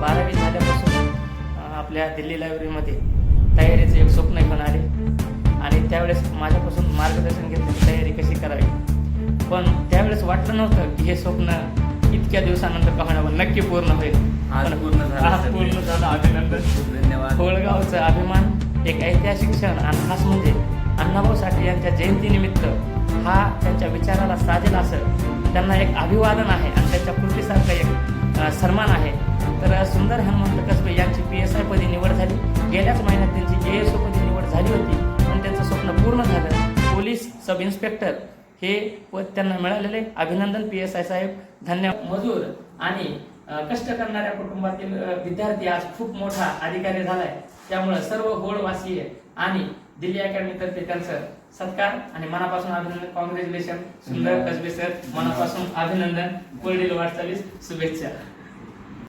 बारावी झाल्यापासून आपल्या दिल्ली लायब्ररीमध्ये तयारीचं एक स्वप्न घेऊन आले आणि त्यावेळेस माझ्यापासून मार्गदर्शन घेतले तयारी कशी करावी? पण त्यावेळेस वाटलं नव्हतं की हे स्वप्न इतक्या दिवसानंतर पण नक्की पूर्ण होईल. पूर्ण झालं अभिनंदन. कोळगावचा अभिमान एक ऐतिहासिक क्षण आणि खास म्हणजे अण्णाभाऊ साठे यांच्या जयंतीनिमित्त हा त्यांच्या विचाराला साजेल असं त्यांना एक अभिवादन आहे आणि त्यांच्या कृतीसारखा एक सन्मान आहे. तर सुंदर हनुमंत कसबे यांची पी एस आय पदी निवड झाली. गेल्याच महिन्यात त्यांची जे एस ओ पदी निवड झाली होती. पण त्यांचं स्वप्न पूर्ण झालं. पोलीस सब इन्स्पेक्टर हे पद त्यांना मिळालेले अभिनंदन पी एस आय साहेब. धन्यवाद. मजूर आणि कष्ट करणाऱ्या कुटुंबातील विद्यार्थी आज खूप मोठा अधिकारी झालाय. त्यामुळे सर्व गोडवासीय आणि दिल्ली अकॅडमीतर्फे त्यांचं सत्कार आणि मनापासून अभिनंदन. कॉंग्रॅच्युलेशन सुंदर कसबे सर. मनापासून अभिनंदन. पुढील वाटचालीस शुभेच्छा.